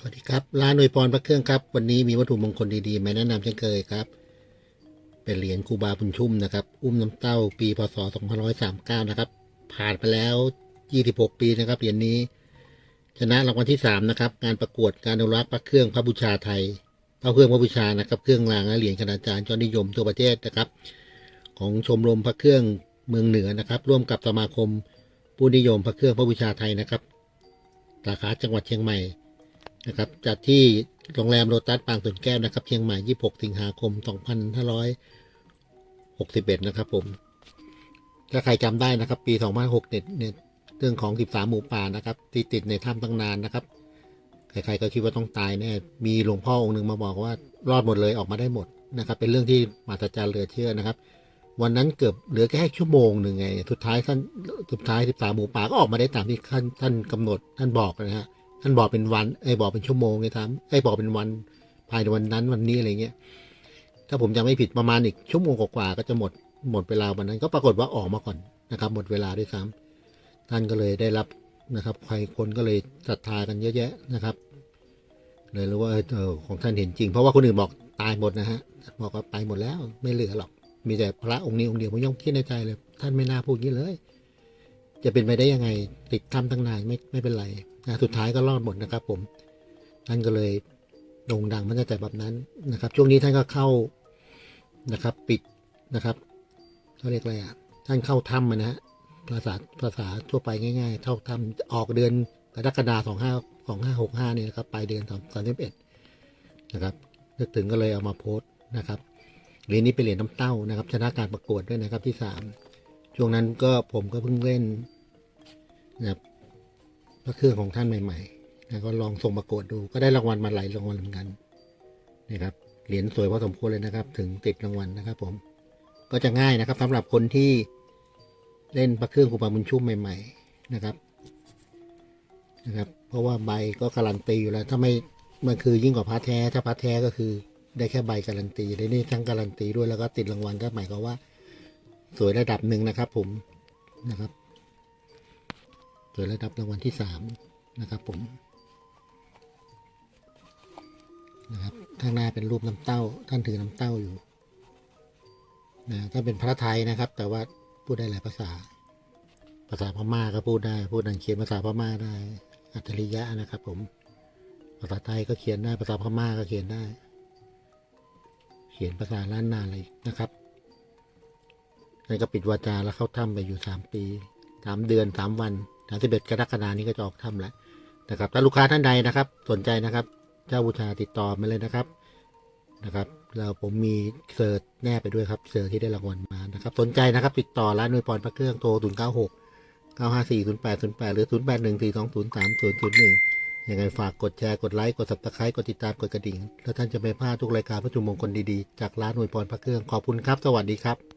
สวัสดีครับ ร้านหน่วยพรพระเครื่องครับ วันนี้มีวัตถุมงคลดีๆ มาแนะนำเช่นเคยครับ เป็นเหรียญคูบาบุญชุ่มนะครับ อุ้มน้ำเต้าปีพศ2539 นะครับ ผ่านไปแล้ว 26 ปีนะครับเหรียญนี้ ชนะรางวัลที่ 3 นะครับ งานประกวดการอนุรักษ์พระเครื่องพระบูชาไทย พระเครื่องพระบูชานะครับ เครื่องรางและเหรียญคณาจารย์ยอดนิยมทั่วประเทศนะครับ ของชมรมพระเครื่องเมืองเหนือนะครับ ร่วมกับสมาคมผู้นิยมพระเครื่องพระบูชาไทยนะครับ สาขาจังหวัดเชียงใหม่ นะครับจัดที่โรงแรมโรตัสปางสวนแก้วนะครับเชียงใหม่ 26 สิงหาคม 2561 นะครับผม ถ้าใครจำได้นะครับ ปี 2006เนี่ยเนี่ยเรื่องของ 13 หมู่ป่านะครับที่ติดในถ้ำตั้งนานนะครับ ใครๆก็คิดว่าต้องตายแน่มีหลวงพ่อองค์หนึ่งมาบอกว่ารอดหมดเลยออกมาได้หมดนะครับ เป็นเรื่องที่มหัศจรรย์เหลือเชื่อนะครับ วันนั้นเกือบเหลือแค่ชั่วโมงหนึ่งไงสุดท้ายท่านสุดท้าย 13 หมู่ป่าก็ออกมาได้ตามที่ท่านท่านกำหนดท่านบอกนะฮะ ท่านบอกเป็นวันไอ้บอกเป็นชั่วโมงไงทำไอ้บอกเป็นวันภายในวันนั้นวันนี้อะไรเงี้ย ถ้าผมจำไม่ผิดประมาณอีกชั่วโมงกว่าก็จะหมดหมดเวลาวันนั้น ก็ปรากฏว่าออกมาก่อนนะครับ หมดเวลาด้วยซ้ำท่านก็เลยได้รับนะครับ ใครคนก็เลยศรัทธากันเยอะแยะนะครับ เลยรู้ว่าเออของท่านเห็นจริง เพราะว่าคนอื่นบอกตายหมดนะฮะบอกว่าไปหมดแล้วไม่เหลือหรอก มีแต่พระองค์นี้องค์เดียวผมยังคิดในใจเลย ท่านไม่น่าพูดงนี้เลย จะเป็นไปได้ยังไงติดถ้ำตั้งนานไม่ไม่เป็นไรนะสุดท้ายก็รอดหมดนะครับ ผมท่านก็เลยโด่งดังมาตั้งแต่แบบนั้นนะครับ ช่วงนี้ท่านก็เข้านะครับ ปิดนะครับเขาเรียกอะไรอะท่านเข้าถ้ำนะฮะภาษาภาษาทั่วไปง่ายๆเข้าถ้ำออกเดือนกรกฎาคมสองห้าสองห้าหกห้าเนี่ยนะครับปลายเดือนสามสามสิบเอ็ดนะครับนึกถึงก็เลยเอามาโพสต์นะครับเหรียญนี้เป็นเหรียญน้ำเต้านะครับ ชนะการประกวดด้วยนะครับที่สาม ช่วงนั้นก็ผมก็เพิ่งเล่นนะครับพระเครื่องของท่านใหม่ๆนะก็ลองส่งประกวดดูก็ได้รางวัลมาหลายรางวัลเหมือนกันนะครับเหรียญสวยพอสมควรเลยนะครับ ถึงติดรางวัลนะครับ ผมก็จะง่ายนะครับสำหรับคนที่เล่นพระเครื่องครูบาบุญชุ่มใหม่ ๆนะครับนะครับ เพราะว่าใบก็การันตีอยู่แล้ว ถ้าไม่มันคือยิ่งกว่าพระแท้ถ้าพระแท้ก็คือได้แค่ใบการันตีได้นี่ทั้งการันตีด้วยแล้วก็ติดรางวัลก็หมายความว่า สวยระดับหนึ่งนะครับผมนะครับ สวยระดับรางวัลที่สามนะครับผมนะครับข้างหน้าเป็นรูปน้ำเต้า ท่านถือน้ำเต้าอยู่นะถ้าเป็นพระไทยนะครับ แต่ว่าพูดได้หลายภาษา ภาษาพม่าก็พูดได้ พูดอังเขียนภาษาพม่าได้ อัจฉริยะนะครับ ผม ภาษาไทยก็เขียนได้ ภาษาพม่าก็เขียนได้ เขียนภาษาล้านนาเลยนะครับ แล้วก็ปิดวาจาแล้วเข้าถ้ำไปอยู่สามปีสามเดือนสามวันสามสิบเอ็ดกรกฎานี้ก็จะออกถ้ำแล้วนะครับถ้าลูกค้าท่านใดนะครับ สนใจนะครับ เจ้าบูชาติดต่อมาเลยนะครับนะครับแล้วผมมีเสิร์ชแนบไปด้วยครับเสิร์ชที่ได้รางวัลมานะครับ สนใจนะครับ ติดต่อร้านนวยพรพระเครื่องโทร0 9 6 9 5 4 0 8 0 8หรือ0 8 1 4 2 0 3 0 0 1ยังไงฝากกดแชร์กดไลค์กด subscribe กดติดตามกดกระดิ่ง แล้วท่านจะไม่พลาดทุกรายการพระจุมมงคลดีๆ จากร้านนวยพรพระเครื่องขอบคุณครับ สวัสดีครับ